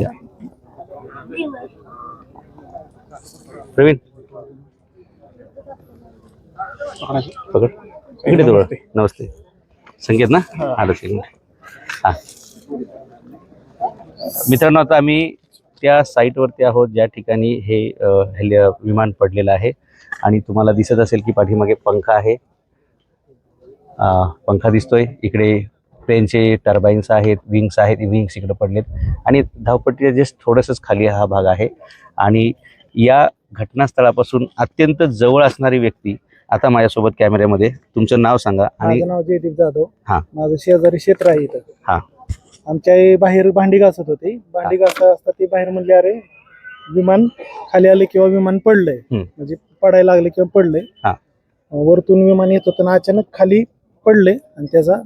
या प्रवीण पकड इकडे जवळ नमस्ते संकेत ना आलं ठीक हा मित्रांनो आता आम्ही त्या साईटवरती आहोत ज्या ठिकाणी हे विमान पडलेलं आहे. आणि तुम्हाला दिसत असेल की पाठीमागे पंखा आहे. पंखा दिसतोय. इकडे प्लेनचे टर्बाईन्स आहेत विंग्स आहेत विंग्स इकडे पडलेत. आणि धावपट्टीच्या जस्ट थोडंसंच खाली हा भाग आहे. आणि या घटनास्थळापासून अत्यंत जवळ असणारी व्यक्ती आता माझ्यासोबत कॅमेऱ्यामध्ये. तुमचं नाव सांगा आणि माझं नाव जयदीप जाधव. हा. माझं शेजारी क्षेत्र आहे इथं. हा. आमच्या बाहेर भांडी घासत होती. भांडी घासत असता ती बाहेर म्हणले अरे विमान खाली आले किंवा विमान पडलंय. म्हणजे पडायला लागले किंवा पडलंय. हा. वरतून विमान येत होतं अचानक खाली पडले आणि त्याचा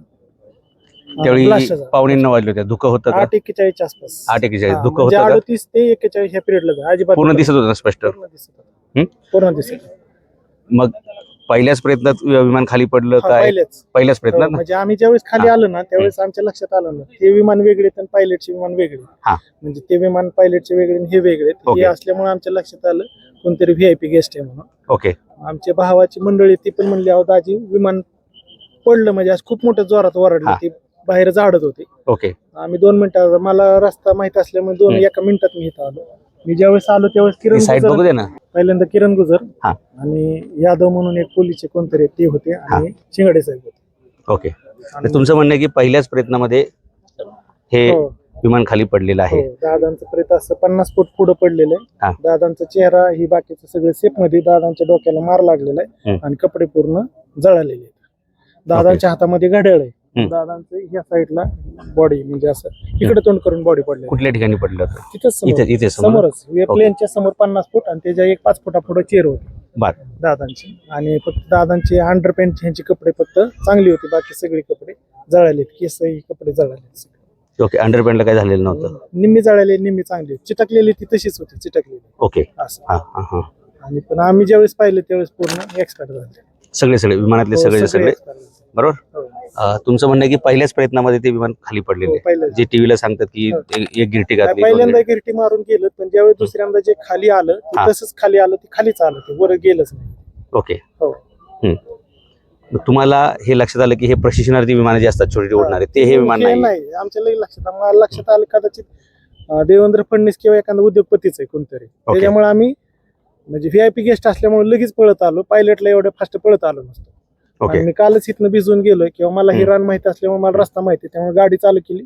त्यावेळी blast झाला. पावणे नऊ वाजले होते धुकं होतं का आठ एक्केचाळीसच्या आसपास आठ एकेचाळीस हा, धुकं म्हणजे होतं का अडतीस ते एक्केचाळीस ह्या पिरियडला अजिबात पूर्ण दिसत होतं ना स्पष्ट पूर्ण दिसत होतं. हम्म? पूर्ण दिसत होतं. मग पहिल्याच प्रयत्नात विमान खाली पडलं हा, काय पहिलेच पहिल्याच हो, प्रयत्नात ना म्हणजे आम्ही ज्यावेळेस खाली हा. आलो ना त्यावेळेस आमच्या लक्षात आलं ना ते विमान वेगळे आणि पायलटचे विमान वेगळे हा. म्हणजे ते विमान पायलटचे वेगळे आणि हे वेगळे हे ओके. असल्यामुळे आमच्या लक्षात आलं कोणतरी व्हीआयपी गेस्ट आहे म्हणून ओके आमच्या भावाची मंडळी ती पण म्हणली अहो दाजी विमान पडलं म्हणजे आज खूप मोठ्या जोरात ओरडलं हा. ती बाहेर झाडत होती. ओके. आम्ही दोन मिनिटात मला रस्ता माहीत असल्यामुळे दोन हम्म. एका मिनिटात मी इथं आलो. मी ज्यावेळेस आलो त्यावेळेस किरण साईड बघू गुजर दे ना. पहिल्यांदा किरण गुजर हा. आणि यादव म्हणून एक पोलीसचे कोणतरी ते होते आणि शिंगडे साहेब होते. ओके. तर तुमचं म्हणणं आहे की पहिल्याच प्रयत्नामध्ये हे हो. विमान खाली पडलेलं आहे. हो, दादांचं प्रेत असं पन्नास फूट पुढे पडलेलं हा. आहे दादांचा चेहरा ही बाकीचं सगळं सेफमध्ये दादांच्या डोक्याला मार लागलेला आहे हम्म. आणि कपडे पूर्ण जळालेले आहेत. दादांच्या हातामध्ये घड्याळ आहे. दादांचं ह्या साईडला बॉडी म्हणजे असं इकडे तोंड करून बॉडी पडली कुठल्या ठिकाणी पडलं होतं? तिथंच इथे इथे समोर? समोरच. प्लेनच्या समोर पन्नास फूट आणि त्याच्या एक पाच फुटा पुढे चेअर होती. बर. दादांची. आणि फक्त दादांचे अंडर पॅन्ट ह्यांचे कपडे फक्त चांगली होती. बाकी सगळे कपडे जळालेत. केस कपडे जळाले ओके. अंडरपॅन्टला काय झालेलं नव्हतं? निम्मी जळाले निम्मी चांगली होती. चिटकलेली ती तशीच होती. चिटकलेली. ओके. असं. हा हा हा. आणि पण आम्ही ज्यावेळेस पाहिलं त्यावेळेस पूर्ण एक्सपायर झाले. सगळे सगळे. विमानातले हो, सगळे सगळे झाले. बरोबर? हो. तुमचं म्हणणं आहे की पहिल्याच प्रयत्नामध्ये ते विमान खाली हो, पडलेले पहिलं जे टीव्हीला सांगतात की हो. एक गिरटी घातली पहिल्यांदा. गिरटी मारून गेलं पण ज्यावेळेस दुसऱ्यांदा जे खाली आलं ते हा. तसंच खाली आलं ते खालीच आलं ते वर गेलंच नाही. ओके. हो. तुम्हाला हे लक्षात आलं की हे प्रशिक्षणार्थी विमान जे असतात छोटे उडणारे ते हे विमान नाही. नाही आमच्या लक्षात आलं. लक्षात आलं कदाचित देवेंद्र फडणवीस किंवा एखादा उद्योगपतीच आहे कोणतरी. त्याच्यामुळे आम्ही म्हणजे व्हीआयपी गेस्ट असल्यामुळे लगेच पळत आलो. पायलटला एवढं फास्ट पळत आलो नसतो. ओके आणि मी कालच इथनं भिजून गेलोय किंवा मला ही हम्म. रान माहिती असल्यामुळे मला रस्ता माहिती आहे. त्यामुळे गाडी चालू केली.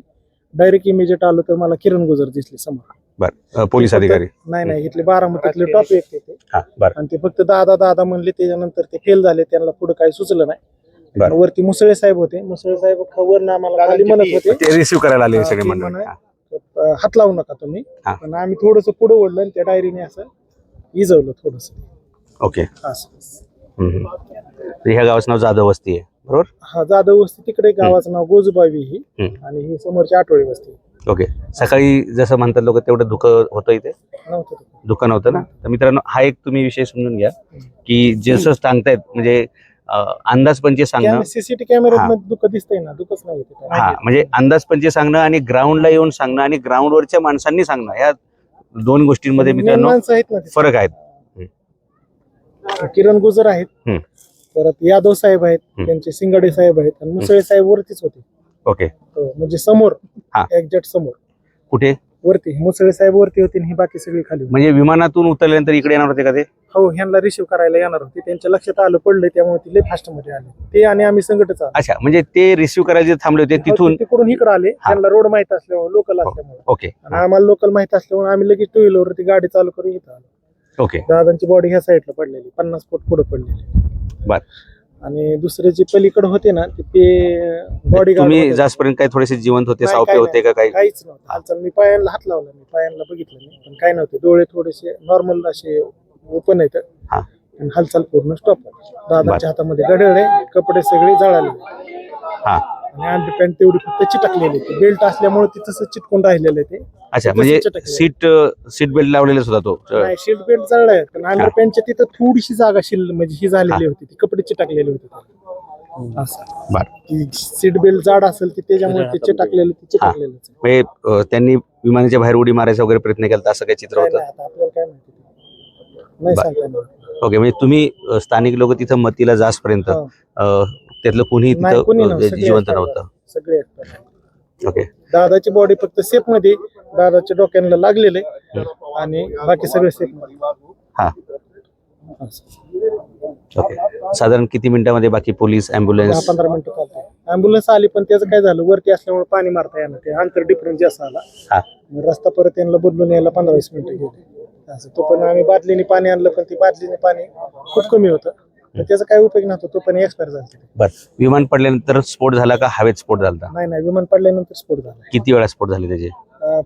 डायरेक्ट इमिजिएट आलो तर मला किरण गुजर दिसली समोर. बर. अं, पोलीस अधिकारी. नाही नाही इथले बारामतीतले टॉप व्यक्ती ते हा बर. आणि ते फक्त दादा दादा म्हणले त्याच्यानंतर ते फेल झाले त्यांना पुढे काही सुचलं नाही. बरं. वरती मुसळे साहेब होते. मुसळे साहेब वर आम्हाला खाली म्हणत होते. ते रिसिव्ह करायला आले हा, सगळे ती मंडळी. म्हणे-. अं, हात लावू नका तुम्ही. हा. पण आम्ही थोडस पुढे ओढलं आणि त्या डायरीने असं इजवलं थोडस. ओके असं. ह्या गावाचं नाव जाधव वस्ती आहे बरोबर हा जाधव वस्ती तिकडे गावाचं नाव गोजूबावी ही हम्म. आणि ही समोरची आठवडी वस्ती ओके सकाळी जसं म्हणतात लोक तेवढं धुकं होतं इथे नव्हतं. धुकं नव्हतं ना तर मित्रांनो हा एक तुम्ही विषय समजून घ्या की जसं सांगतायत म्हणजे अं, अंदाजपंचे सांगणं कॅमे- कॅमेऱ्यात हा. दुःख दिसतंय ना दुःखच नाही तिथे. हा म्हणजे अंदाजपंचे सांगणं आणि ग्राउंडला येऊन सांगणं आणि ग्राउंडवरच्या माणसांनी सांगणं या दोन गोष्टींमध्ये मित्रांनो माणसं आहेत ना तिथे. फरक आहेत किरण गुजर आहेत. हम्म. परत यादव साहेब आहेत हम्म. त्यांचे सिंगडे साहेब आहेत आणि मुसळे साहेब वरतीच होते. ओके. हो, म्हणजे समोर हा. एक्झॅक्ट समोर. कुठे? वरती मुसळे साहेब वरती होते आणि ही बाकी सगळी खाली होती. म्हणजे विमानातून उतरल्यानंतर इकडे येणार होते का ते? हो ह्यांना रिसिव्ह करायला येणार होते. त्यांच्या लक्षात आलं पडलं त्यामुळे ते लय फास्टमध्ये आले. ते आणि आम्ही संकटच आलो. अच्छा म्हणजे ते रिसिव्ह करायचे थांबले होते तिथून हो, ते तिकडून इकडे आले. हा. त्यांना रोड माहीत असल्यामुळे लोकल हो. असल्यामुळे. ओके. आणि आम्हाला लोकल माहीत असल्यामुळे आम्ही लगेच टू व्हीलर वरती गाडी चालू करून इथं आलो. ओके. दादांची बॉडी ह्या साईडला पडलेली पन्नास फूट पुढे पडलेली. बर. आणि दुसरे जे पलीकडे होते ना ते- बॉडी तुम्ही जास्तपर्यंत काही थोडेसे जिवंत होते नाही, सावपे होते का काही? काहीच नव्हतं. हालचाल मी पायांना हात लावला मी पायांना बघितलं नाही. पण काय नव्हते डोळे थोडेसे नॉर्मल असे ओपन आहेत. हा. आणि हालचाल पूर्ण स्टॉप दादांच्या हातामध्ये घड्याळ आहे कपडे सगळे जळाले. हा. आणि अंडरपॅन्ट तेवढी फक्त चिटकलेली ते बेल्ट असल्यामुळे ते तसं चिटकून राहिलेलं आहे ते. अच्छा म्हणजे चिटकलेलं. सीट सीट बेल्ट लावलेलाच होता तो? नाही शील्ड बेल्ट जळलाय पण अंडरपॅन्टच्या तिथं थोडीशी जागा शिल्ल म्हणजे ही झालेली होती. ती कपडे चिटकलेले होते असं. बर. ती सीट बेल्ट जाड असेल ती त्याच्यामुळे ते चिटकलेलं ते चिटकलेलंच आहे. म्हणजे अं, त्यांनी विमानाच्या बाहेर उडी मारायचा वगैरे प्रयत्न केला असं काही चित्र काय होतं? नाही आता आपल्याला काय माहिती नाही बर. सांगता येणार. ओके म्हणजे तुम्ही अं, स्थानिक लोक तिथं मतीला जासपर्यंत हो. अं, त्यातलं नाही, कुणी तिथं नव्हतं. अं, सगळे जिवंत नव्हतं. सगळे. ओके दादाची बॉडी फक्त सेफमध्ये दादाच्या डोक्याला लागलेले आणि बाकी सगळे सेफमध्ये. हा. ओके साधारण किती मिनिटामध्ये बाकी पोलीस दहा अँब्युलन्स पंधरा मिनिटं चालते अँब्युलन्स आली पण त्याचं काय झालं? वरती असल्यामुळे पाणी मारता येणार. ते अंतर डिफरन्स जास्त आला. हा. मग रस्ता परत यांना बदलून यायला पंधरा वीस मिनिटं गेले. असं. तो पण आम्ही बादलीने पाणी आणलं पण ती बादलीने पाणी खूप कमी होतं. तर त्याचा काय उपयोग नव्हता तो पण एक्सपायर झाला बर. विमान पडल्यानंतर स्फोट झाला का हवेत स्फोट झाला नाही नाही विमान पडल्यानंतर स्फोट झाला. किती वेळा स्फोट झाले त्याचे? अं,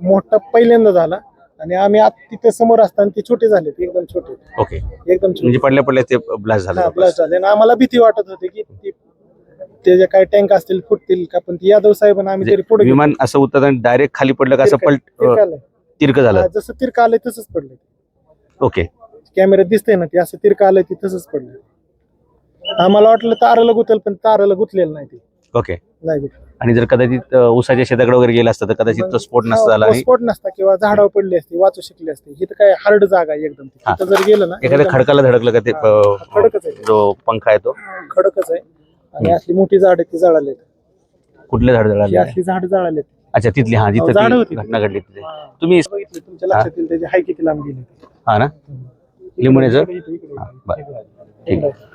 मोठा पहिल्यांदा झाला आणि आम्ही आत तिथे समोर असताना ते छोटे झाले एकदम छोटे. ओके. एकदम छोटे. म्हणजे पडल्या पडल्या ते ब्लास्ट झालं blast झाले. आणि आम्हाला भीती वाटत होती की ती- ते जे काही टँक असतील फुटतील का पण ती यादव साहेबांना आम्ही तरी पुढे म्हणजे विमान असं उतरताना डायरेक्ट खाली पडलं का असं पलट अं, तिरकं झालं? जसं तिरका आलंय तसंच पडलं. ओके. कॅमेऱ्यात दिसतंय ना ते असं तिरका आलंय ते तसंच पडलं आम्हाला वाटलं ताराला गुतल पण ताराला गुतलेलं नाही ते. ओके. नाही गुतलं आणि जर कदाचित अं, उसाच्या शेताकडे वगैरे गेला असतं तर कदाचित तो स्फोट नसता झाला आणि स्फोट नसता किंवा झाडावर पडली असती वाचू शकली असती. ही तर काय हार्ड जागा आहे एकदम. हा. तिथं जर गेलं ना एखाद्या एकदम खडकाला धडकलं का ते हा, अं, खडकच आहे. जो पंखा आहे तो? खडकच आहे. आणि असली मोठी झाड ती जळाली कुठले झाड जळाले असली झाड जळाले अच्छा तिथली हा झाडं जिथं होती. ती घटना घडली तिथे. तुम्ही बघितलं तुमच्या लक्षात येईल त्याची हाय किती लांब गेली हा ना? लिंबुण्याचं. बरं. ठीक आहे.